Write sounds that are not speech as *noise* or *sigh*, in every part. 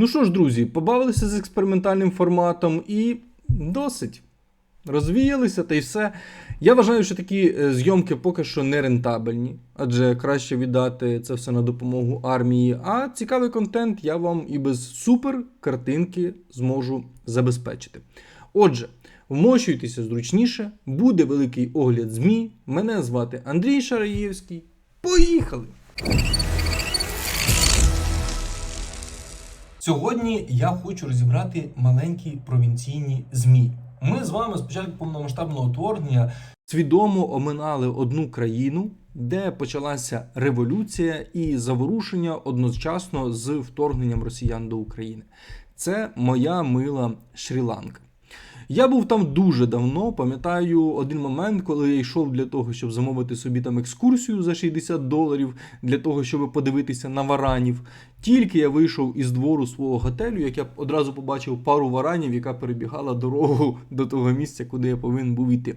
Ну що ж, друзі, побавилися з експериментальним форматом і досить. Розвіялися та й все. Я вважаю, що такі е, зйомки поки що не рентабельні, адже краще віддати це все на допомогу армії. А цікавий контент я вам і без супер картинки зможу забезпечити. Отже, вмощуйтеся зручніше, буде великий огляд ЗМІ. Мене звати Андрій Шараєвський. Поїхали! Сьогодні я хочу розібрати маленькі провінційні ЗМІ. Ми з вами спочатку повномасштабного вторгнення свідомо оминали одну країну, де почалася революція і заворушення одночасно з вторгненням росіян до України. Це моя мила Шрі-Ланка. Я був там дуже давно. Пам'ятаю один момент, коли я йшов для того, щоб замовити собі там екскурсію за 60 доларів для того, щоб подивитися на варанів. Тільки я вийшов із двору свого готелю, як я одразу побачив пару варанів, яка перебігала дорогу *laughs* до того місця, куди я повинен був йти.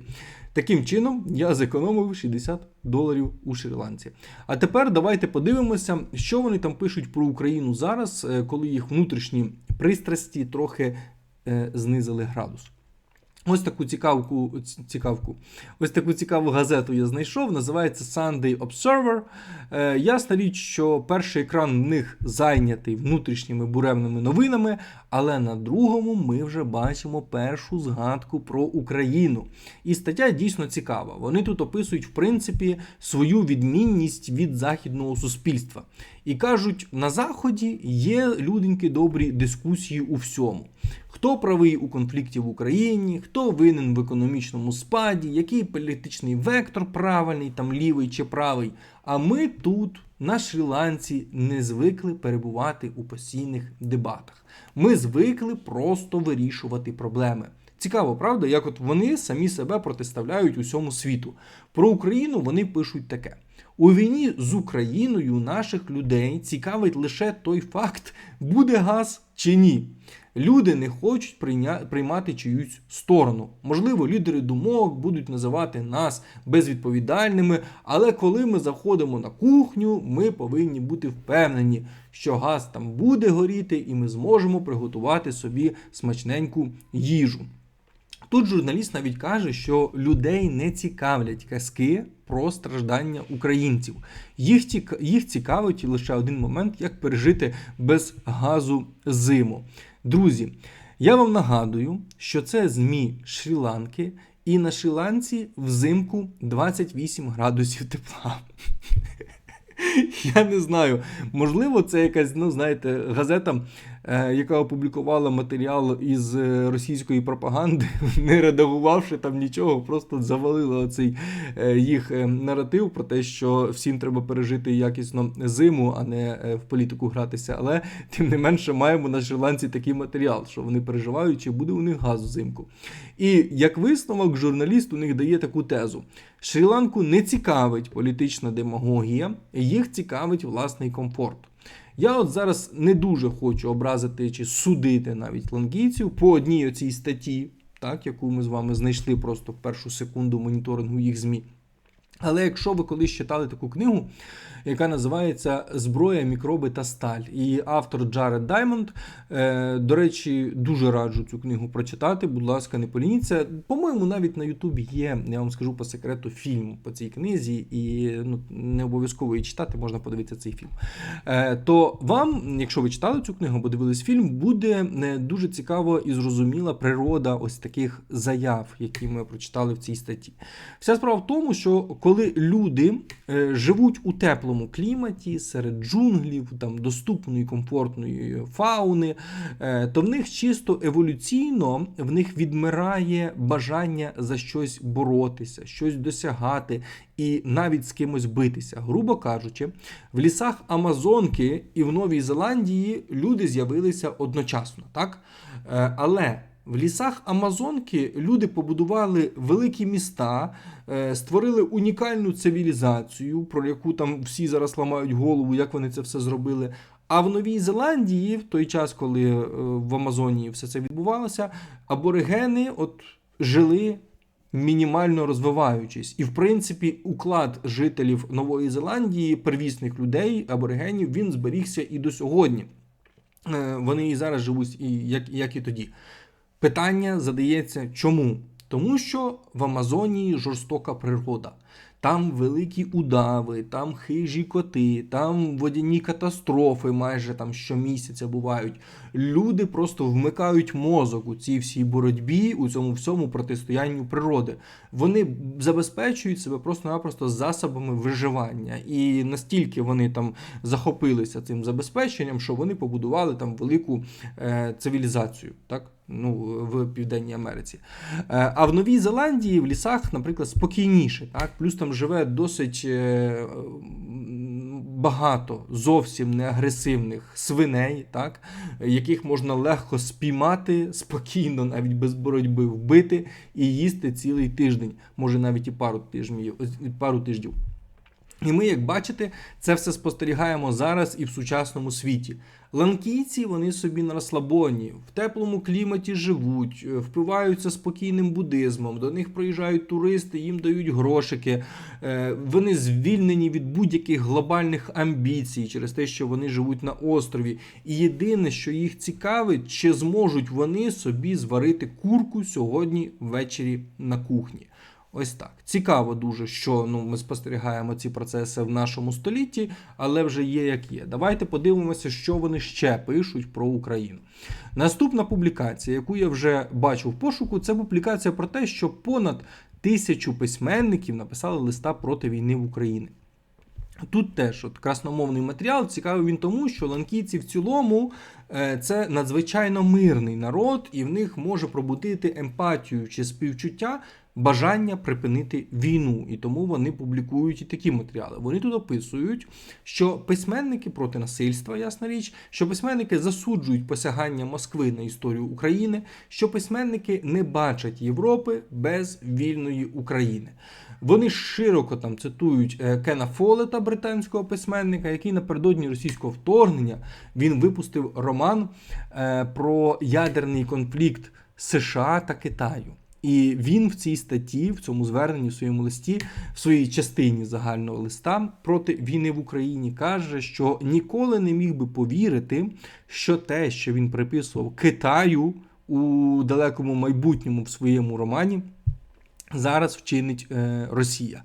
Таким чином, я зекономив 60 доларів у Шрі-Ланці. А тепер давайте подивимося, що вони там пишуть про Україну зараз, е, коли їх внутрішні пристрасті трохи е, знизили градус. Ось таку цікавку, цікавку. Ось таку цікаву газету я знайшов. Називається Sunday Observer. Е, ясна річ, що перший екран в них зайнятий внутрішніми буремними новинами, але на другому ми вже бачимо першу згадку про Україну. І стаття дійсно цікава. Вони тут описують, в принципі, свою відмінність від західного суспільства. І кажуть, на заході є люденьки добрі дискусії у всьому. Хто правий у конфлікті в Україні, хто винен в економічному спаді, який політичний вектор правильний, там лівий чи правий. А ми тут, на Шрі-Ланці, не звикли перебувати у постійних дебатах. Ми звикли просто вирішувати проблеми. Цікаво, правда, як от вони самі себе протиставляють усьому світу. Про Україну вони пишуть таке: у війні з Україною наших людей цікавить лише той факт, буде газ чи ні. Люди не хочуть приймати чиюсь сторону. Можливо, лідери думок будуть називати нас безвідповідальними, але коли ми заходимо на кухню, ми повинні бути впевнені, що газ там буде горіти, і ми зможемо приготувати собі смачненьку їжу. Тут журналіст навіть каже, що людей не цікавлять казки про страждання українців. Їх, ціка... їх цікавить лише один момент, як пережити без газу зиму. Друзі, я вам нагадую, що це ЗМІ Шрі-Ланки, і на Шрі-Ланці взимку 28 градусів тепла. *laughs* Я не знаю. Можливо, це якась, ну знаєте, газета, яка опублікувала матеріал із е, російської пропаганди, *laughs* не редагувавши там нічого, просто завалила оцей е, їх е, наратив про те, що всім треба пережити якісно зиму, а не е, в політику гратися. Але тим не менше маємо на Шрі-Ланці такий матеріал, що вони переживають, чи буде у них газ взимку. І як висновок, журналіст у них дає таку тезу: Шрі-Ланку не цікавить політична демагогія, їх цікавить власний комфорт. Я от зараз не дуже хочу образити чи судити навіть лангійців по одній оцій статті, так, яку ми з вами знайшли просто в першу секунду моніторингу їх ЗМІ. Але якщо ви колись читали таку книгу, яка називається Зброя, мікроби та сталь, і автор Джаред Даймонд, е, до речі, дуже раджу цю книгу прочитати. Будь ласка, не полініться. По-моєму, навіть на Ютубі є, я вам скажу по секрету, фільм по цій книзі, і ну, не обов'язково її читати, можна подивитися цей фільм. Е, то вам, якщо ви читали цю книгу або дивились фільм, буде е, дуже цікаво і зрозуміла природа ось таких заяв, які ми прочитали в цій статті. Вся справа в тому, що коли люди е, живуть у теплому кліматі, серед джунглів, там доступної комфортної фауни, е, то в них чисто еволюційно в них відмирає бажання за щось боротися, щось досягати і навіть з кимось битися. Грубо кажучи, в лісах Амазонки і в Новій Зеландії люди з'явилися одночасно, так? Е, Але в лісах Амазонки люди побудували великі міста, е, створили унікальну цивілізацію, про яку там всі зараз ламають голову, як вони це все зробили. А в Новій Зеландії, в той час, коли е, в Амазонії все це відбувалося, аборигени от жили мінімально розвиваючись. І, в принципі, уклад жителів Нової Зеландії, первісних людей, аборигенів, він зберігся і до сьогодні. Е, Вони і зараз живуть, і як, як і тоді. Питання задається чому? Тому що в Амазонії жорстока природа. Там великі удави, там хижі коти, там водяні катастрофи майже там щомісяця бувають. Люди просто вмикають мозок у цій всій боротьбі, у цьому всьому протистоянню природи. Вони забезпечують себе просто-напросто засобами виживання. І настільки вони там захопилися цим забезпеченням, що вони побудували там велику е, цивілізацію. Так? Ну, в Південній Америці. Е, А в Новій Зеландії в лісах, наприклад, спокійніше. Так? Плюс там живе досить е, багато зовсім неагресивних свиней, так? яких можна легко спіймати, спокійно, навіть без боротьби вбити і їсти цілий тиждень, може навіть і пару тижнів. Пару тижнів. І ми, як бачите, це все спостерігаємо зараз і в сучасному світі. Ланкійці вони собі на розслабоні, в теплому кліматі живуть, е, впиваються спокійним буддизмом, до них приїжджають туристи, їм дають грошики. е, Вони звільнені від будь-яких глобальних амбіцій через те, що вони живуть на острові. І єдине, що їх цікавить, чи зможуть вони собі зварити курку сьогодні ввечері на кухні. Ось так. Цікаво дуже, що ну, ми спостерігаємо ці процеси в нашому столітті, але вже є як є. Давайте подивимося, що вони ще пишуть про Україну. Наступна публікація, яку я вже бачу в пошуку, це публікація про те, що понад тисячу письменників написали листа проти війни в Україні. Тут теж от красномовний матеріал цікавий він тому, що ланкійці в цілому е, це надзвичайно мирний народ, і в них може пробудити емпатію чи співчуття бажання припинити війну. І тому вони публікують і такі матеріали. Вони тут описують, що письменники проти насильства, ясна річ, що письменники засуджують посягання Москви на історію України, що письменники не бачать Європи без вільної України. Вони широко там цитують е, Кена Фолета, британського письменника, який напередодні російського вторгнення він випустив роман е, про ядерний конфлікт США та Китаю. І він в цій статті, в цьому зверненні, в своєму листі, в своїй частині загального листа проти війни в Україні каже, що ніколи не міг би повірити, що те, що він приписував Китаю у далекому майбутньому в своєму романі, зараз вчинить е, Росія.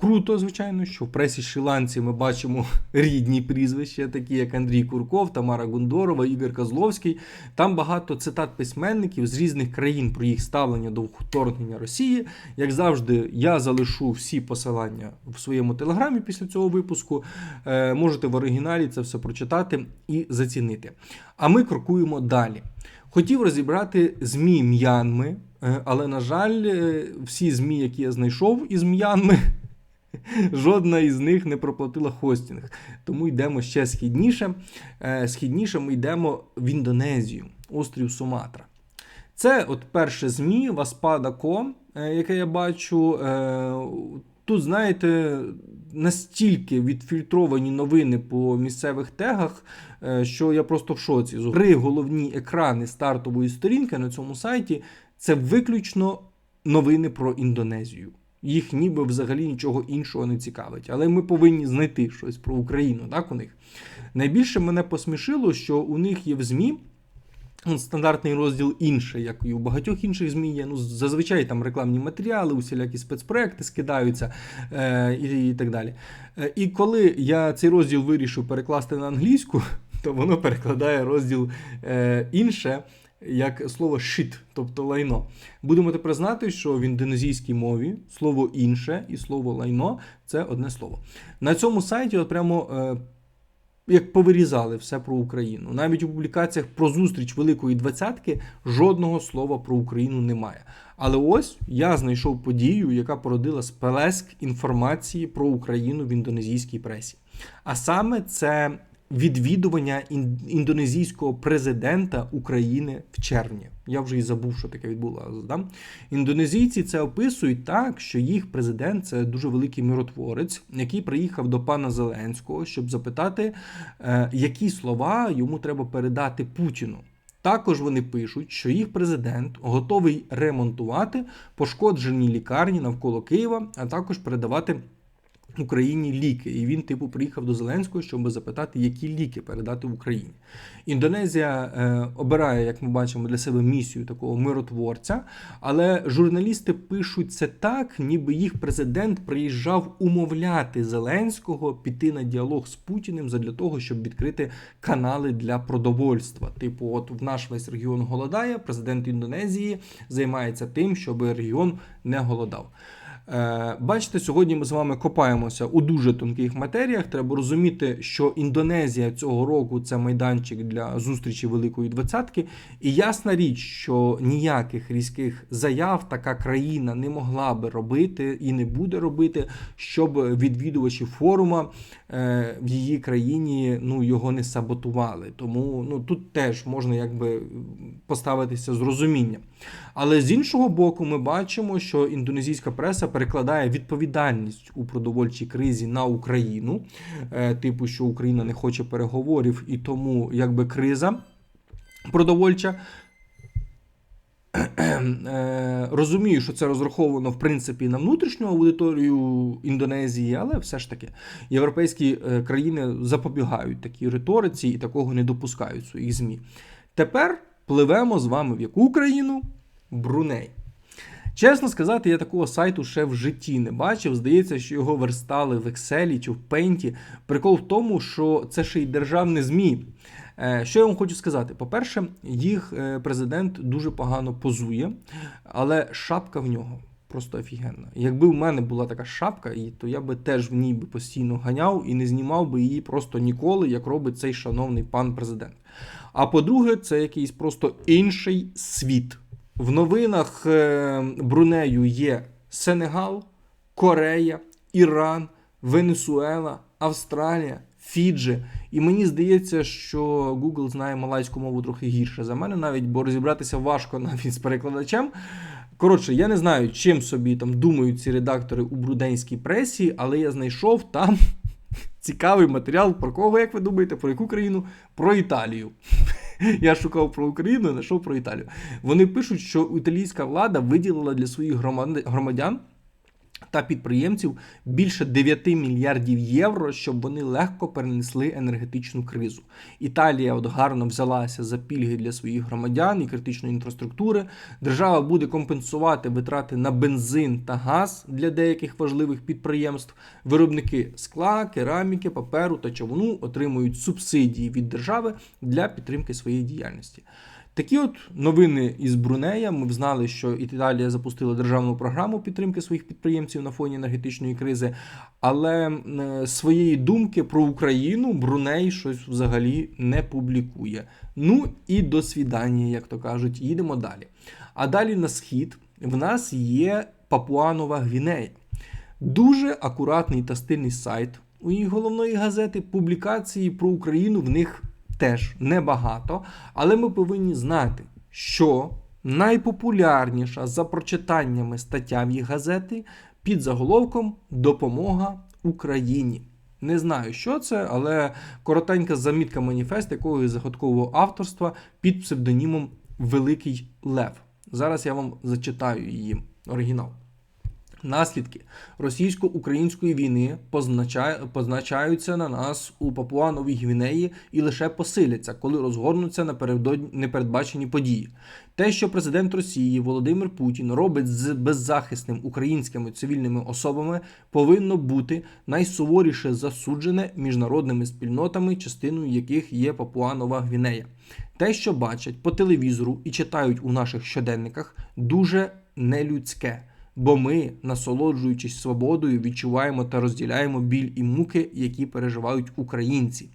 Круто, звичайно, що в пресі Шрі-Ланці ми бачимо *laughs* рідні прізвища, такі як Андрій Курков, Тамара Гундорова, Ігор Козловський. Там багато цитат письменників з різних країн про їх ставлення до вторгнення Росії. Як завжди, я залишу всі посилання в своєму телеграмі після цього випуску. Е, можете в оригіналі це все прочитати і зацінити. А ми крокуємо далі. Хотів розібрати ЗМІ М'янми, е, але, на жаль, е, всі ЗМІ, які я знайшов із М'янми, *laughs* жодна із них не проплатила хостінг. Тому йдемо ще східніше. Е, Східніше ми йдемо в Індонезію, острів Суматра. Це от перше ЗМІ Васпада.com, е, яке я бачу. Е, Тут, знаєте, настільки відфільтровані новини по місцевих тегах, що я просто в шоці. Три головні екрани стартової сторінки на цьому сайті це виключно новини про Індонезію. Їх ніби взагалі нічого іншого не цікавить. Але ми повинні знайти щось про Україну, так у них. Найбільше мене посмішило, що у них є в ЗМІ. Стандартний розділ інше, як і у багатьох інших ЗМІ є. Ну, зазвичай там рекламні матеріали, усілякі спецпроекти скидаються е, і, і так далі. Е, і коли я цей розділ вирішив перекласти на англійську, *laughs* то воно перекладає розділ е, інше як слово shit, тобто лайно. Будемо тепер знати, що в індонезійській мові слово інше і слово лайно це одне слово. На цьому сайті от прямо. Е, як повирізали все про Україну. Навіть у публікаціях про зустріч Великої двадцятки жодного слова про Україну немає. Але ось я знайшов подію, яка породила сплеск інформації про Україну в індонезійській пресі. А саме це відвідування індонезійського президента України в червні. Я вже і забув, що таке відбулося. Да? Індонезійці це описують так, що їх президент це дуже великий миротворець, який приїхав до пана Зеленського, щоб запитати, е, які слова йому треба передати Путіну. Також вони пишуть, що їх президент готовий ремонтувати пошкоджені лікарні навколо Києва, а також передавати Україні ліки, і він, типу, приїхав до Зеленського, щоб запитати, які ліки передати в Україні. Індонезія е, обирає, як ми бачимо, для себе місію такого миротворця, але журналісти пишуть це так, ніби їх президент приїжджав умовляти Зеленського піти на діалог з Путіним задля того, щоб відкрити канали для продовольства. Типу, от в наш весь регіон голодає, президент Індонезії займається тим, щоб регіон не голодав. Е, Бачите, сьогодні ми з вами копаємося у дуже тонких матеріях. Треба розуміти, що Індонезія цього року це майданчик для зустрічі Великої Двадцятки. І ясна річ, що ніяких різких заяв така країна не могла би робити і не буде робити, щоб відвідувачі форума е, в її країні ну, його не саботували. Тому ну, тут теж можна якби поставитися з розумінням. Але з іншого боку, ми бачимо, що індонезійська преса перекладає відповідальність у продовольчій кризі на Україну, е, типу, що Україна не хоче переговорів, і тому якби криза продовольча. Е, Розумію, що це розраховано в принципі на внутрішню аудиторію Індонезії, але все ж таки європейські е, країни запобігають такій риториці і такого не допускають своїх ЗМІ. Тепер пливемо з вами в яку країну? Бруней. Чесно сказати, я такого сайту ще в житті не бачив. Здається, що його верстали в Excel чи в Paint. Прикол в тому, що це ще й державне ЗМІ. Е, Що я вам хочу сказати? По-перше, їх е, президент дуже погано позує, але шапка в нього просто офігенна. Якби в мене була така шапка, то я би теж в ній би постійно ганяв і не знімав би її просто ніколи, як робить цей шановний пан президент. А по-друге, це якийсь просто інший світ. В новинах е, Брунею є Сенегал, Корея, Іран, Венесуела, Австралія, Фіджі. І мені здається, що Google знає малайську мову трохи гірше за мене, навіть бо розібратися важко *laughs* навіть з перекладачем. Коротше, я не знаю, чим собі там думають ці редактори у бруденській пресі, але я знайшов там цікавий матеріал про кого, як ви думаєте, про яку країну? Про Італію. *laughs* Я шукав про Україну, знайшов про Італію. Вони пишуть, що італійська влада виділила для своїх громад- громадян та підприємців більше 9 мільярдів євро, щоб вони легко перенесли енергетичну кризу. Італія от гарно взялася за пільги для своїх громадян і критичної інфраструктури. Держава буде компенсувати витрати на бензин та газ для деяких важливих підприємств. Виробники скла, кераміки, паперу та човну отримують субсидії від держави для підтримки своєї діяльності. Такі от новини із Брунея. Ми знали, що Італія запустила державну програму підтримки своїх підприємців на фоні енергетичної кризи. Але е, своєї думки про Україну Бруней щось взагалі не публікує. Ну і до свідання, як то кажуть, їдемо далі. А далі на схід в нас є Папуанова Гвінея. Дуже акуратний та стильний сайт у її головної газети. Публікації про Україну в них теж небагато, але ми повинні знати, що найпопулярніша за прочитаннями стаття в їх газети під заголовком Допомога Україні. Не знаю, що це, але коротенька замітка маніфест якогось загадкового авторства під псевдонімом Великий Лев. Зараз я вам зачитаю її оригінал. Наслідки російсько-української війни познача- позначаються на нас у Папуановій Гвінеї і лише посиляться, коли розгорнуться непередбачені події. Те, що президент Росії Володимир Путін робить з беззахисним українськими цивільними особами, повинно бути найсуворіше засуджене міжнародними спільнотами, частиною яких є Папуанова Гвінея. Те, що бачать по телевізору і читають у наших щоденниках, дуже нелюдське. Бо ми, насолоджуючись свободою, відчуваємо та розділяємо біль і муки, які переживають українці.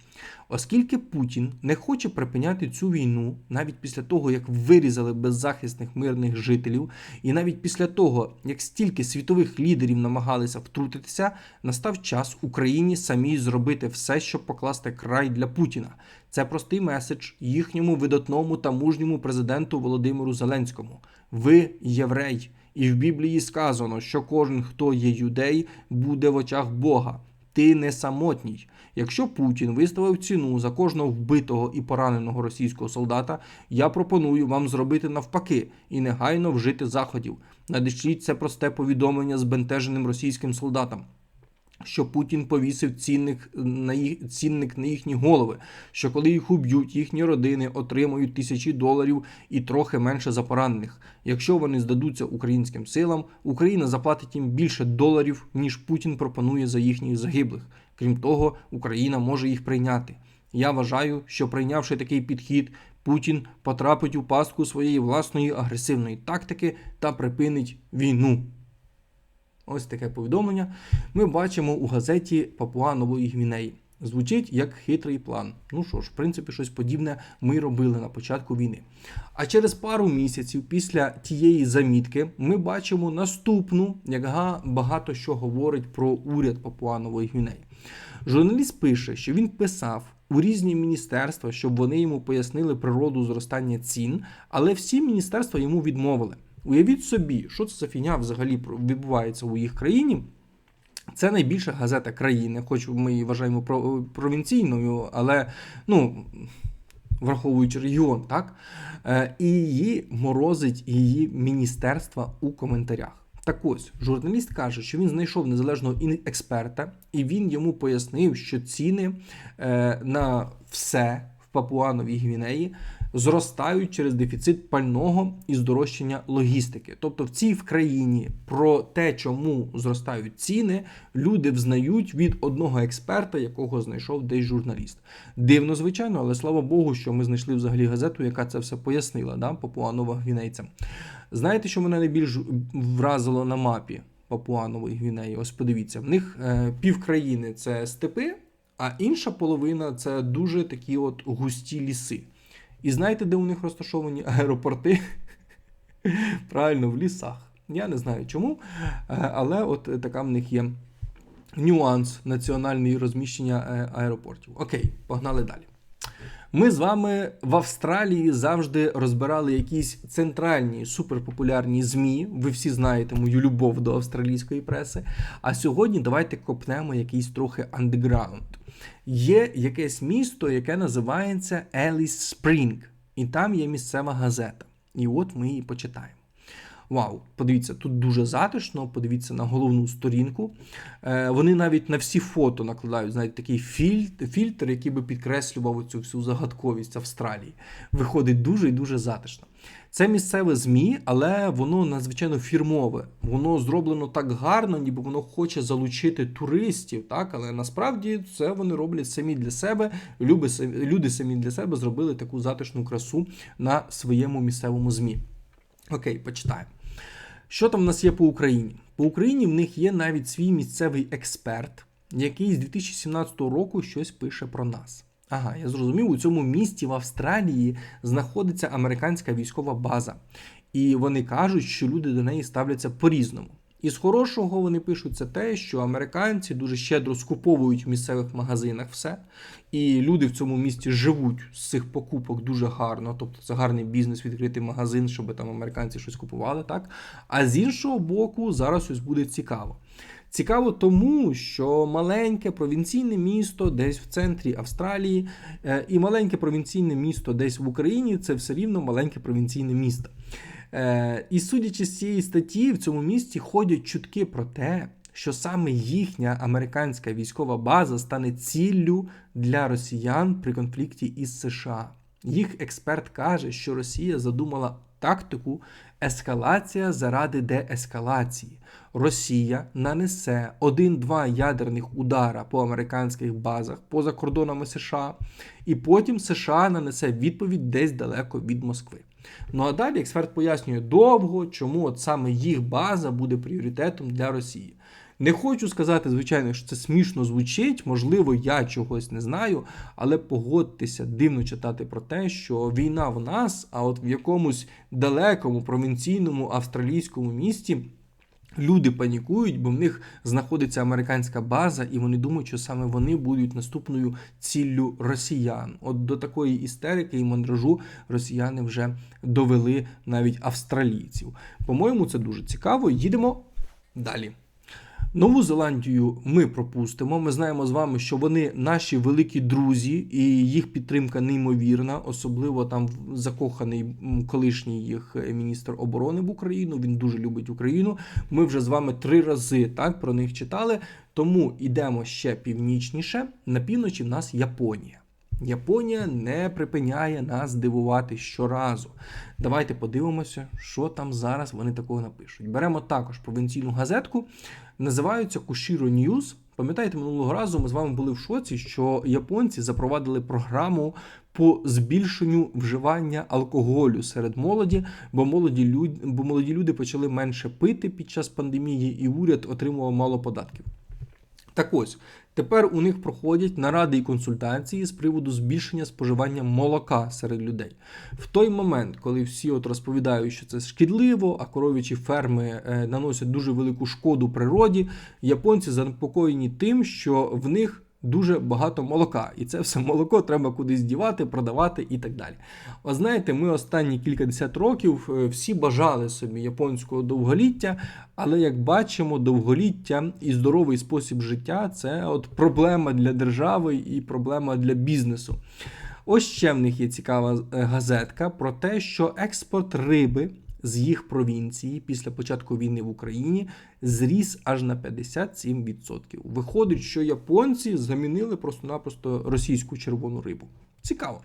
Оскільки Путін не хоче припиняти цю війну навіть після того, як вирізали беззахисних мирних жителів, і навіть після того, як стільки світових лідерів намагалися втрутитися, настав час Україні самій зробити все, щоб покласти край для Путіна. Це простий меседж їхньому видатному та мужньому президенту Володимиру Зеленському. Ви єврей. І в Біблії сказано, що кожен, хто є юдей, буде в очах Бога. Ти не самотній. Якщо Путін виставив ціну за кожного вбитого і пораненого російського солдата, я пропоную вам зробити навпаки і негайно вжити заходів. Надішліть це просте повідомлення збентеженим російським солдатам. Що Путін повісив цінник на їх цінник на їхні голови. Що коли їх уб'ють, їхні родини отримують тисячі доларів і трохи менше за поранених. Якщо вони здадуться українським силам, Україна заплатить їм більше доларів, ніж Путін пропонує за їхніх загиблих. Крім того, Україна може їх прийняти. Я вважаю, що прийнявши такий підхід, Путін потрапить у пастку своєї власної агресивної тактики та припинить війну. Ось таке повідомлення ми бачимо у газеті Папуа Нової Гвінеї. Звучить як хитрий план. Ну що ж, в принципі, щось подібне ми робили на початку війни. А через пару місяців після тієї замітки ми бачимо наступну, яка багато що говорить про уряд Папуа Нової Гвінеї. Журналіст пише, що він писав у різні міністерства, щоб вони йому пояснили природу зростання цін, але всі міністерства йому відмовили. Уявіть собі, що це за фігня взагалі відбувається у їх країні. Це найбільша газета країни, хоч ми її вважаємо провінційною, але ну, враховуючи регіон, так? Е, І її морозить її міністерства у коментарях. Так ось, журналіст каже, що він знайшов незалежного експерта, і він йому пояснив, що ціни е, на все в Папуановій Гвінеї зростають через дефіцит пального і здорожчання логістики. Тобто, в цій в країні про те, чому зростають ціни, люди взнають від одного експерта, якого знайшов десь журналіст. Дивно, звичайно, але слава Богу, що ми знайшли взагалі газету, яка це все пояснила, да, Папуанова Гвінейцям. Знаєте, що мене найбільш вразило на мапі Папуанової Гвінеї? Ось подивіться, в них е, пів країни це степи, а інша половина це дуже такі от густі ліси. І знаєте, де у них розташовані аеропорти? *laughs* Правильно, в лісах. Я не знаю чому, е, але от е, така в них є нюанс національної розміщення е, аеропортів. Окей, погнали далі. Ми з вами в Австралії завжди розбирали якісь центральні суперпопулярні ЗМІ. Ви всі знаєте мою любов до австралійської преси. А сьогодні давайте копнемо якийсь трохи андеграунд. Є якесь місто, яке називається Еліс Спрінг, і там є місцева газета. І от ми її почитаємо. Вау, подивіться, тут дуже затишно, подивіться на головну сторінку. Е, вони навіть на всі фото накладають, знаєте, такий фільтр, який би підкреслював цю всю загадковість Австралії. Виходить дуже і дуже затишно. Це місцеве ЗМІ, але воно надзвичайно фірмове. Воно зроблено так гарно, ніби воно хоче залучити туристів, так? але насправді це вони роблять самі для себе. Люди самі для себе зробили таку затишну красу на своєму місцевому ЗМІ. Окей, почитаємо. Що там в нас є по Україні? По Україні в них є навіть свій місцевий експерт, який з 2017 року щось пише про нас. Ага, я зрозумів, у цьому місті в Австралії знаходиться американська військова база. І вони кажуть, що люди до неї ставляться по-різному. І з хорошого вони пишуть це те, що американці дуже щедро скуповують в місцевих магазинах все. І люди в цьому місті живуть з цих покупок дуже гарно. Тобто це гарний бізнес, відкрити магазин, щоб там американці щось купували, так? А з іншого боку, зараз ось буде цікаво. Цікаво тому, що маленьке провінційне місто десь в центрі Австралії, е, і маленьке провінційне місто десь в Україні це все рівно маленьке провінційне місто. Е, І судячи з цієї статті, в цьому місті ходять чутки про те, що саме їхня американська військова база стане ціллю для росіян при конфлікті із США. Їх експерт каже, що Росія задумала тактику ескалація заради деескалації. Росія нанесе один-два ядерних удара по американських базах поза кордонами США, і потім США нанесе відповідь десь далеко від Москви. Ну а далі експерт пояснює довго, чому от саме їх база буде пріоритетом для Росії. Не хочу сказати, звичайно, що це смішно звучить, можливо, я чогось не знаю, але погодьтеся дивно читати про те, що війна в нас, а от в якомусь далекому провінційному австралійському місті. Люди панікують, бо в них знаходиться американська база, і вони думають, що саме вони будуть наступною ціллю росіян. От до такої істерики і мандражу росіяни вже довели навіть австралійців. По-моєму, це дуже цікаво. Їдемо далі. Нову Зеландію ми пропустимо. Ми знаємо з вами, що вони наші великі друзі, і їх підтримка неймовірна, особливо там закоханий колишній їх е, міністр оборони в Україну. Він дуже любить Україну. Ми вже з вами три рази так про них читали. Тому йдемо ще північніше. На півночі в нас Японія. Японія не припиняє нас дивувати щоразу. Давайте подивимося, що там зараз вони такого напишуть. Беремо також провінційну газетку, називаються Кушіро Ньюз. Пам'ятаєте, минулого разу ми з вами були в шоці, що японці запровадили програму по збільшенню вживання алкоголю серед молоді, бо молоді люди, бо молоді люди почали менше пити під час пандемії, і уряд отримував мало податків. Так ось, тепер у них проходять наради і консультації з приводу збільшення споживання молока серед людей. В той момент, коли всі от розповідають, що це шкідливо, а коров'ячі ферми е, наносять дуже велику шкоду природі, японці занепокоєні тим, що в них дуже багато молока, і це все молоко треба кудись дівати, продавати і так далі. От знаєте, ми останні кількадесят років е, всі бажали собі японського довголіття, але як бачимо, довголіття і здоровий спосіб життя це от проблема для держави і проблема для бізнесу. Ось ще в них є цікава е, газетка про те, що експорт риби з їх провінції після початку війни в Україні зріс аж на 57%. Виходить, що японці замінили просто-напросто російську червону рибу. Цікаво.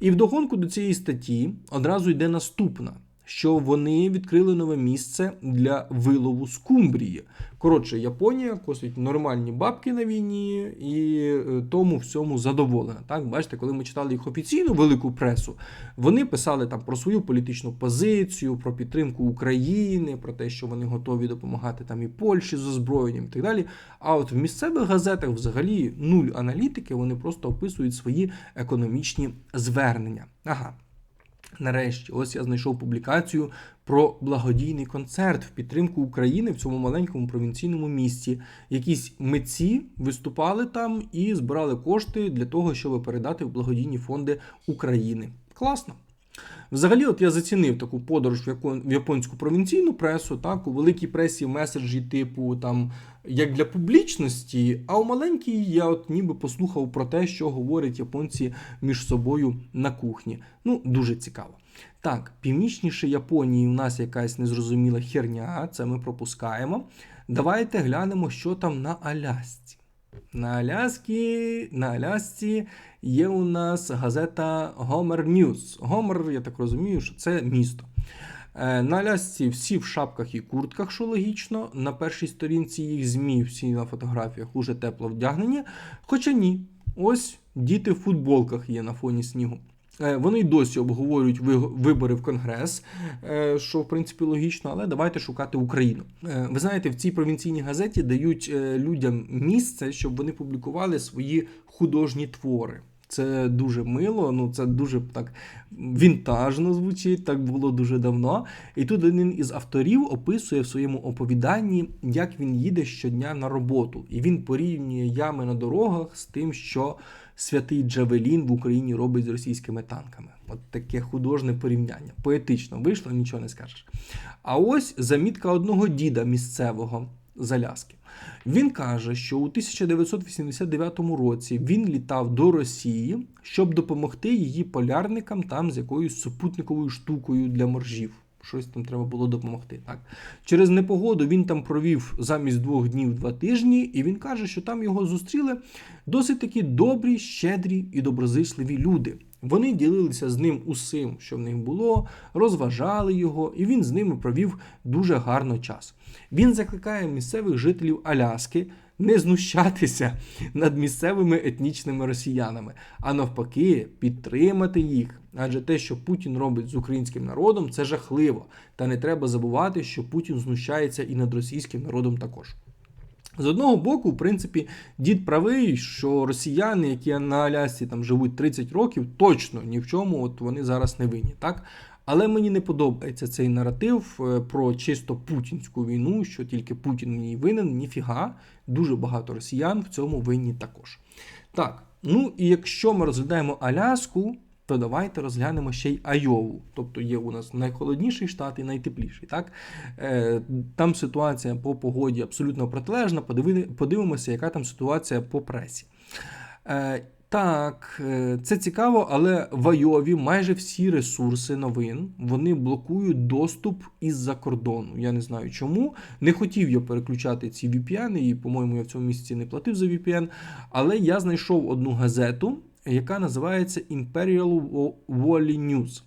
І вдогонку до цієї статті одразу йде наступна. Що вони відкрили нове місце для вилову скумбрії. Коротше, Японія косить нормальні бабки на війні і е, тому всьому задоволена. Так, бачите, коли ми читали їх офіційну велику пресу, вони писали там про свою політичну позицію, про підтримку України, про те, що вони готові допомагати там і Польщі з озброєнням і так далі. А от в місцевих газетах взагалі нуль аналітики, вони просто описують свої економічні звернення. Ага. Нарешті, ось я знайшов публікацію про благодійний концерт в підтримку України в цьому маленькому провінційному місті. Якісь митці виступали там і збирали кошти для того, щоб передати в благодійні фонди України. Класно. Взагалі, от я зацінив таку подорож в японську провінційну пресу, так, у великій пресі меседжі, типу там як для публічності, а у маленькій я от ніби послухав про те, що говорять японці між собою на кухні. Ну, дуже цікаво. Так, північніше Японії у нас якась незрозуміла херня, це ми пропускаємо. Давайте глянемо, що там на Алясці. На Аляскі, на Алясці є у нас газета Гомер Ньюз. Гомер, я так розумію, що це місто. Е, На Алясці всі в шапках і куртках, що логічно. На першій сторінці їх ЗМІ, всі на фотографіях уже тепло вдягнені. Хоча ні, ось діти в футболках є на фоні снігу. Е, Вони й досі обговорюють ви- вибори в Конгрес, е, що в принципі логічно, але давайте шукати Україну. Е, Ви знаєте, в цій провінційній газеті дають людям місце, щоб вони публікували свої художні твори. Це дуже мило, ну це дуже так вінтажно звучить, так було дуже давно. І тут один із авторів описує в своєму оповіданні, як він їде щодня на роботу, і він порівнює ями на дорогах з тим, що святий Джавелін в Україні робить з російськими танками. От таке художне порівняння. Поетично вийшло, нічого не скажеш. А ось замітка одного діда місцевого з Він каже, що у 1989 році він літав до Росії, щоб допомогти її полярникам там з якоюсь супутниковою штукою для моржів. Щось там треба було допомогти. Так через непогоду він там провів замість двох днів два тижні, і він каже, що там його зустріли досить такі добрі, щедрі і доброзичливі люди. Вони ділилися з ним усім, що в них було, розважали його, і він з ними провів дуже гарно час. Він закликає місцевих жителів Аляски не знущатися *laughs* над місцевими етнічними росіянами, а навпаки, підтримати їх. Адже те, що Путін робить з українським народом, це жахливо. Та не треба забувати, що Путін знущається і над російським народом також. З одного боку, в принципі, дід правий, що росіяни, які на Алясці там живуть 30 років, точно ні в чому от вони зараз не винні, так? Але мені не подобається цей наратив е, про чисто путінську війну, що тільки Путін в ній винен, ніфіга. Дуже багато росіян в цьому винні також. Так, ну і якщо ми розглядаємо Аляску, то давайте розглянемо ще й Айову. Тобто є у нас найхолодніший штат і найтепліший. Так? Е, Там ситуація по погоді абсолютно протилежна. Подиви- Подивимося, яка там ситуація по пресі. Е, Так, е, це цікаво, але в Айові майже всі ресурси новин вони блокують доступ із-за кордону. Я не знаю чому. Не хотів я переключати ці VPN, і, по-моєму, я в цьому місяці не платив за VPN. Але я знайшов одну газету, яка називається Imperial Valley News.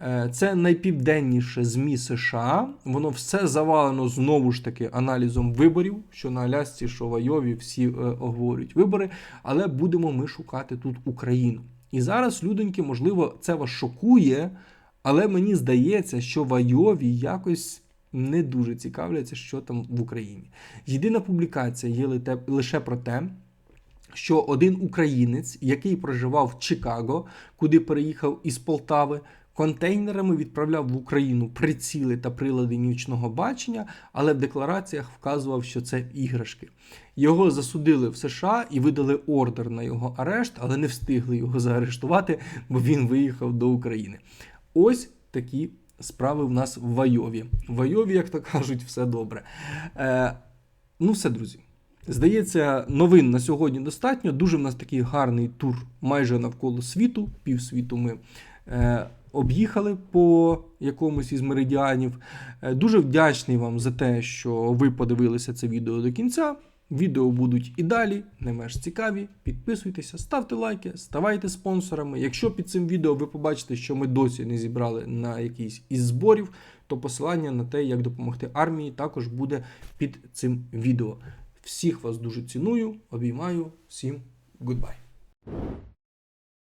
Е, Це найпівденніше ЗМІ США. Воно все завалено знову ж таки аналізом виборів, що на Алясці, що в Айові всі е, оговорюють вибори. Але будемо ми шукати тут Україну. І зараз, людоньки, можливо, це вас шокує, але мені здається, що в Айові якось не дуже цікавляться, що там в Україні. Єдина публікація є лише про те, що один українець, який проживав в Чикаго, куди переїхав із Полтави, контейнерами відправляв в Україну приціли та прилади нічного бачення, але в деклараціях вказував, що це іграшки. Його засудили в США і видали ордер на його арешт, але не встигли його заарештувати, бо він виїхав до України. Ось такі справи в нас в Айові. В Айові, як то кажуть, все добре. Е, ну, все, друзі. Здається, новин на сьогодні достатньо. Дуже в нас такий гарний тур майже навколо світу. Півсвіту ми е, об'їхали по якомусь із меридіанів. Е, дуже вдячний вам за те, що ви подивилися це відео до кінця. Відео будуть і далі, не менш цікаві. Підписуйтеся, ставте лайки, ставайте спонсорами. Якщо під цим відео ви побачите, що ми досі не зібрали на якийсь із зборів, то посилання на те, як допомогти армії, також буде під цим відео. Всіх вас дуже ціную, обіймаю, всім goodbye.